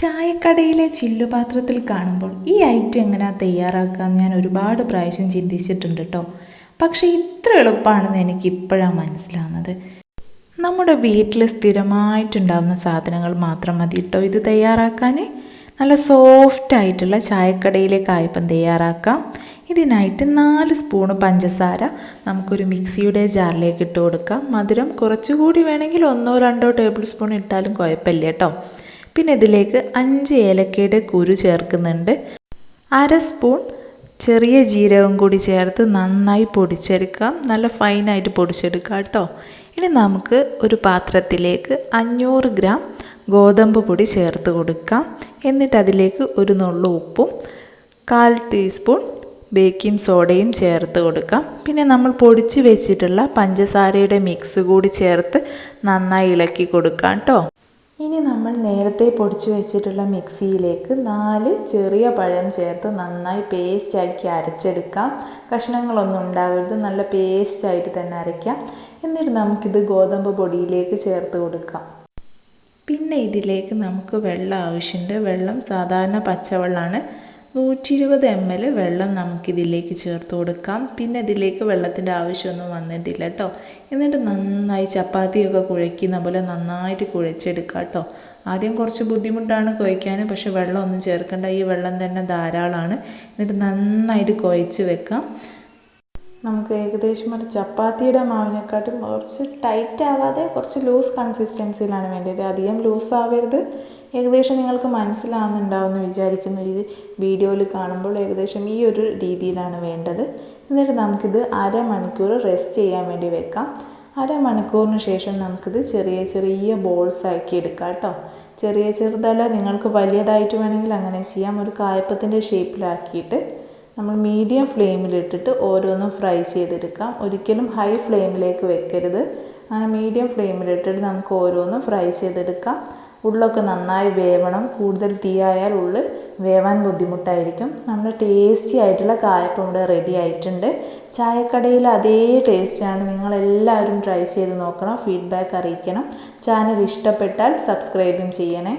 ചായക്കടയിലെ ചില്ലുപാത്രത്തിൽ കാണുമ്പോൾ ഈ ഐറ്റം എങ്ങനെയാ തയ്യാറാക്കാമെന്ന് ഞാൻ ഒരുപാട് പ്രാവശ്യം ചിന്തിച്ചിട്ടുണ്ട് കേട്ടോ പക്ഷേ ഇത്ര എളുപ്പമാണെന്ന് എനിക്ക് ഇപ്പോഴാണ് മനസ്സിലാവുന്നത്. നമ്മുടെ വീട്ടിൽ സ്ഥിരമായിട്ടുണ്ടാകുന്ന സാധനങ്ങൾ മാത്രം മതി കേട്ടോ ഇത് തയ്യാറാക്കാൻ നല്ല സോഫ്റ്റ് ആയിട്ടുള്ള ചായക്കടയിലെ കായപ്പം തയ്യാറാക്കാം. ഇതിനായിട്ട് നാല് സ്പൂണ് പഞ്ചസാര നമുക്കൊരു മിക്സിയുടെ ജാറിലേക്ക് ഇട്ട് കൊടുക്കാം. മധുരം കുറച്ചുകൂടി വേണമെങ്കിൽ ഒന്നോ രണ്ടോ ടേബിൾ സ്പൂൺ ഇട്ടാലും കുഴപ്പമില്ല കേട്ടോ പിന്നെ ഇതിലേക്ക് അഞ്ച് ഏലക്കയുടെ കുരു ചേർക്കുന്നുണ്ട്. അര സ്പൂൺ ചെറിയ ജീരകം കൂടി ചേർത്ത് നന്നായി പൊടിച്ചെടുക്കാം. നല്ല ഫൈനായിട്ട് പൊടിച്ചെടുക്കാം കേട്ടോ. ഇനി നമുക്ക് ഒരു പാത്രത്തിലേക്ക് അഞ്ഞൂറ് ഗ്രാം ഗോതമ്പ് പൊടി ചേർത്ത് കൊടുക്കാം. എന്നിട്ട് അതിലേക്ക് ഒരു നുള്ളു ഉപ്പും കാൽ ടീസ്പൂൺ ബേക്കിംഗ് സോഡയും ചേർത്ത് കൊടുക്കാം. പിന്നെ നമ്മൾ പൊടിച്ച് വെച്ചിട്ടുള്ള പഞ്ചസാരയുടെ മിക്സ് കൂടി ചേർത്ത് നന്നായി ഇളക്കി കൊടുക്കാം കേട്ടോ. ഇനി നമ്മൾ നേരത്തെ പൊടിച്ചു വെച്ചിട്ടുള്ള മിക്സിയിലേക്ക് നാല് ചെറിയ പഴം ചേർത്ത് നന്നായി പേസ്റ്റാക്കി അരച്ചെടുക്കാം. കഷ്ണങ്ങളൊന്നും ഉണ്ടാവരുത്. നല്ല പേസ്റ്റായിട്ട് തന്നെ അരയ്ക്കാം. എന്നിട്ട് നമുക്കിത് ഗോതമ്പ് പൊടിയിലേക്ക് ചേർത്ത് കൊടുക്കാം. പിന്നെ ഇതിലേക്ക് നമുക്ക് വെള്ളം ആവശ്യമുണ്ട്. വെള്ളം സാധാരണ പച്ചവെള്ളമാണ്. നൂറ്റി ഇരുപത് എം എൽ വെള്ളം നമുക്കിതിലേക്ക് ചേർത്ത് കൊടുക്കാം. പിന്നെ ഇതിലേക്ക് വെള്ളത്തിന്റെ ആവശ്യമൊന്നും വന്നിട്ടില്ല കേട്ടോ എന്നിട്ട് നന്നായി ചപ്പാത്തിയൊക്കെ കുഴയ്ക്കുന്ന പോലെ നന്നായിട്ട് കുഴച്ചെടുക്കുക കേട്ടോ ആദ്യം കുറച്ച് ബുദ്ധിമുട്ടാണ് കുഴയ്ക്കാൻ പക്ഷേ വെള്ളമൊന്നും ചേർക്കേണ്ട. ഈ വെള്ളം തന്നെ ധാരാളമാണ്. എന്നിട്ട് നന്നായിട്ട് കുഴച്ച് വെക്കാം. നമുക്ക് ഏകദേശം ഒരു ചപ്പാത്തിയുടെ മാവിനെക്കാട്ടും കുറച്ച് ടൈറ്റ് ആവാതെ കുറച്ച് ലൂസ് കൺസിസ്റ്റൻസിയിലാണ് വേണ്ടത്. അധികം ലൂസ് ആവരുത്. ഏകദേശം നിങ്ങൾക്ക് മനസ്സിലാവുന്നുണ്ടാവുമെന്ന് വിചാരിക്കുന്നു ഇത് വീഡിയോയിൽ കാണുമ്പോൾ ഏകദേശം ഈ ഒരു രീതിയിലാണ് വേണ്ടത്. എന്നിട്ട് നമുക്കിത് അരമണിക്കൂർ റെസ്റ്റ് ചെയ്യാൻ വേണ്ടി വെക്കാം. അരമണിക്കൂറിന് ശേഷം നമുക്കിത് ചെറിയ ചെറിയ ബോൾസ് ആക്കി എടുക്കാം കേട്ടോ. ചെറിയ ചെറുതല്ല നിങ്ങൾക്ക് വലിയതായിട്ട് വേണമെങ്കിൽ അങ്ങനെ ചെയ്യാം. ഒരു കായപ്പത്തിന്റെ ഷേപ്പിലാക്കിയിട്ട് നമ്മൾ മീഡിയം ഫ്ലെയിമിലിട്ടിട്ട് ഓരോന്നും ഫ്രൈ ചെയ്തെടുക്കാം. ഒരിക്കലും ഹൈ ഫ്ലെയിമിലേക്ക് വെക്കരുത്. അങ്ങനെ മീഡിയം ഫ്ലെയിമിലിട്ടിട്ട് നമുക്ക് ഓരോന്നും ഫ്രൈ ചെയ്തെടുക്കാം. ഉള്ളൊക്കെ നന്നായി വേവണം. കൂടുതൽ തീയായാൽ ഉള്ളിൽ വേവാൻ ബുദ്ധിമുട്ടായിരിക്കും. നമ്മൾ ടേസ്റ്റി ആയിട്ടുള്ള കായപ്പം ഇവിടെ റെഡി ആയിട്ടുണ്ട്. ചായക്കടയിൽ അതേ ടേസ്റ്റാണ് നിങ്ങളെല്ലാവരും ട്രൈ ചെയ്ത് നോക്കണം. ഫീഡ്ബാക്ക് അറിയിക്കണം. ചാനൽ ഇഷ്ടപ്പെട്ടാൽ സബ്സ്ക്രൈബും ചെയ്യണേ.